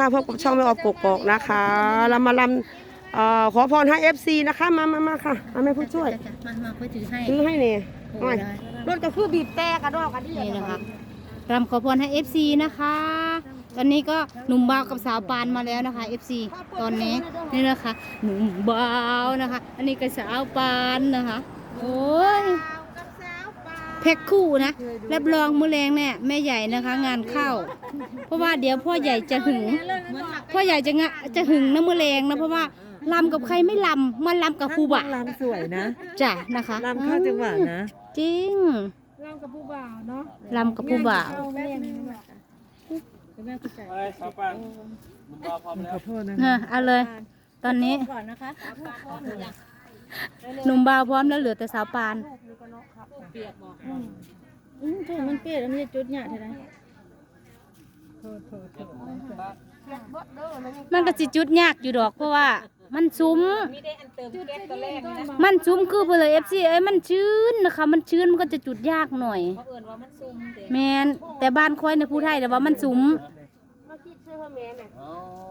ค่ะพบกับช่องไม่ออกกกอกนะคะเรามาลำเอ่อขอพรให้เอฟซีนะคะ มามามาค่ะเอาแม่ผู้ช่วยจ้ะจ้ะมามาค่อยถือให้ซื้อให้เนี่ยโอ้ยได้รถก็คือบีบแต่กระดอกกระเดี่ยนี่นะคะรำขอพรให้ FC นะคะ ตอนนี้ก็หนุ่มบ่าวกับสาวปานมาแล้วนะคะ FC ตอนนี้นี่นะคะ หนุ่มบ่าวนะคะ อันนี้ก็สาวปานนะคะ โอ้ย แพ็คคู่นะรับรองมือแรงเนี่ยแม่ใหญ่นะคะ งานเข้า เพราะว่าเดี๋ยวพ่อใหญ่จะหึง พ่อใหญ่จะงะจะหึงนะมือแรงนะเพราะว่าลำกับใครไม่ลำมันลำกับครูบะลำสวยนะจ้ะนะคะลำเข้าจังหวะนะ จริงเล่ากับผู้บ่าวเนาะลำกับผู้บ่าวเอาแม่นี่มาแม่ผู้ชายไปสาวปังมึงรอพร้อมแล้วขอโทษนะเออเอาเลย ตอนนี้ก่อนนะคะ หนุ่มบ่าวพร้อมแล้วเหลือแต่สาวปานอืมถ้ามันเปรี้ยวแล้วมันจะจุดหยาดเท่าไหร่มันก็สิจุดยากอยู่ดอกเพราะว่า มันซุ้ม มันซุ้มคือเพลเอฟซีเอ้ยมันชื้นนะคะ มันชื้นมันก็จะจุดยากหน่อยแมนแต่บ้านค่อยในผู้ไทยแต่ว่ามันซุ้มมาคิดซื้อให้แม่เนี่ย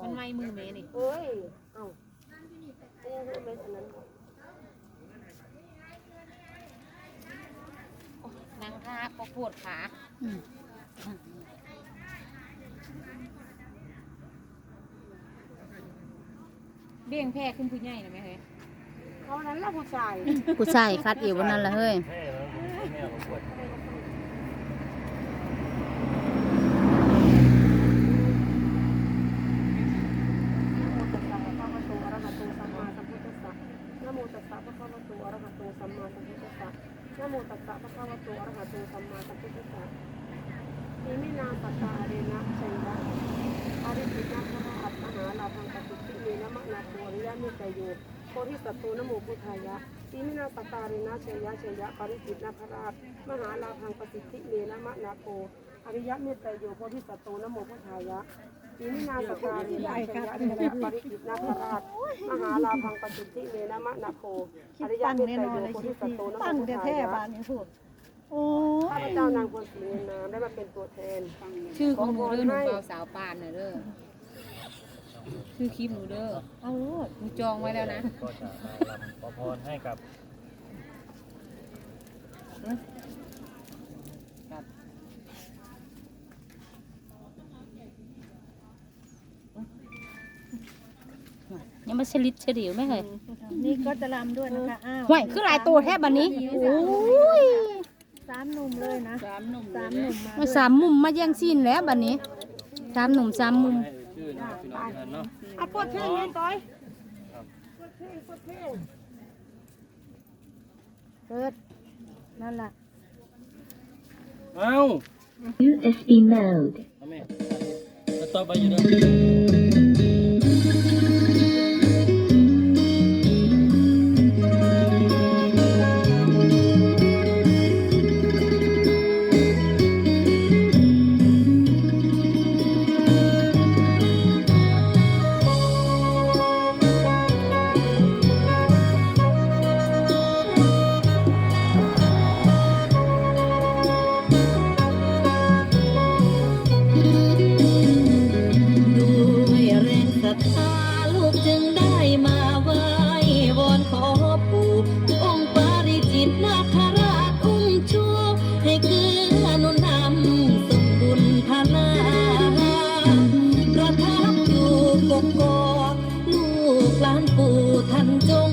มันไม่มือเมนี่เอ้ยเอ้าเอ้ยเอาไปอันนั้นก่อน นางท่า ก็ปวดขาเบี้ยงแพ้ขึ้นผู้ใหญ่นะแม่เฮ้ยเอาอันนั้นละผู้ชาย ผู้ชายคัดเอววันนั้นละเฮ้ย แม่แล้วแม่ของปวดนะโมตั สสะภะคะวะโตอระหะโตสัมมาสัมพุทธัสสะนะโมตัสสะภะคะวะโตอระหะโตสัมมาสัมพุทธัสสะอิมินาปตาเรนะชัยยะอาริจินะพระอัตมหาลาภังกติสิเมนะมะนาโตริยะเมตโยโพธิสัตโตนะโมพุทธายะอิมินาปตาเรนะชัยยะชัยยะปริจิตนะพระราชมหาลาภังกติสิเมนะมะนาโตอริยะเมตโยโพธิสัตโตนะโมพุทธายะ อิมินาปตาเรนะชัยยะชัยยะปริจิตนะพราชมหาลาพังปฏิทิเมนะมะนะโคอริยเมตไตนอนโยโพคิธิสัตโตนะตั้งโมแต่พุทแท้ธายะบ้านนี้พูดโอ้ข้าพเจ้านางควรศรีเงินน้ำได้มาเป็นตัวแทนชื่อของหนูเด้อหนูเบาสาวปานน่ะเด้อชื่อคลิปหนูเด้อเอาโลดหนูจองไว้แล้วนะ ก็จะมาลำขอพรให้กับ ยังไม่ฉลิดเฉลียวไม่เคยนี่ก็จะรำด้วยนะคะ อ้าวห่วยคือหลายตัวแทบบันนี้โอ้ยสามหนุ่มเลยนะสามหนุ่มสามหนุ่มมามาสามมุมมาแย่งซีนแล้วบันนี้สามหนุ่มสามมุมให้ชื่อนะครับพี่น้องทุกท่านเนาะอะปวดเพลงเงินต้อยปวดเพลงปวดเพลงเปิดนั่นแหละเอ้า USB mode. เอาแม่แล้วต่อไปอยู่เด้อาน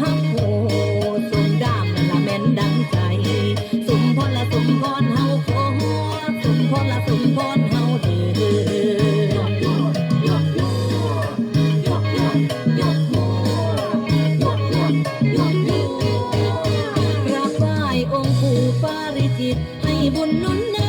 หักโหสมดามนั่นละแม่นดังใจ สมพรละสมพรเฮาขอสมพรละสมพรเฮาเด้อกราบไหว้องค์ปู่ปาริจิตให้บุญนุน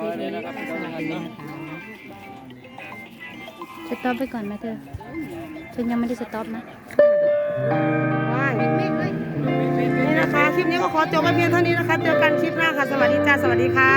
ร้เสต็อปไปก่อนไหมเธอฉันยังไม่ได้สต็อปนะนี่นะคะ คลิปนี้ก็ขอจบไว้เพียงเท่านี้นะคะ เจอกันคลิปหน้าค่ะ สวัสดีจ้า สวัสดีค่ะ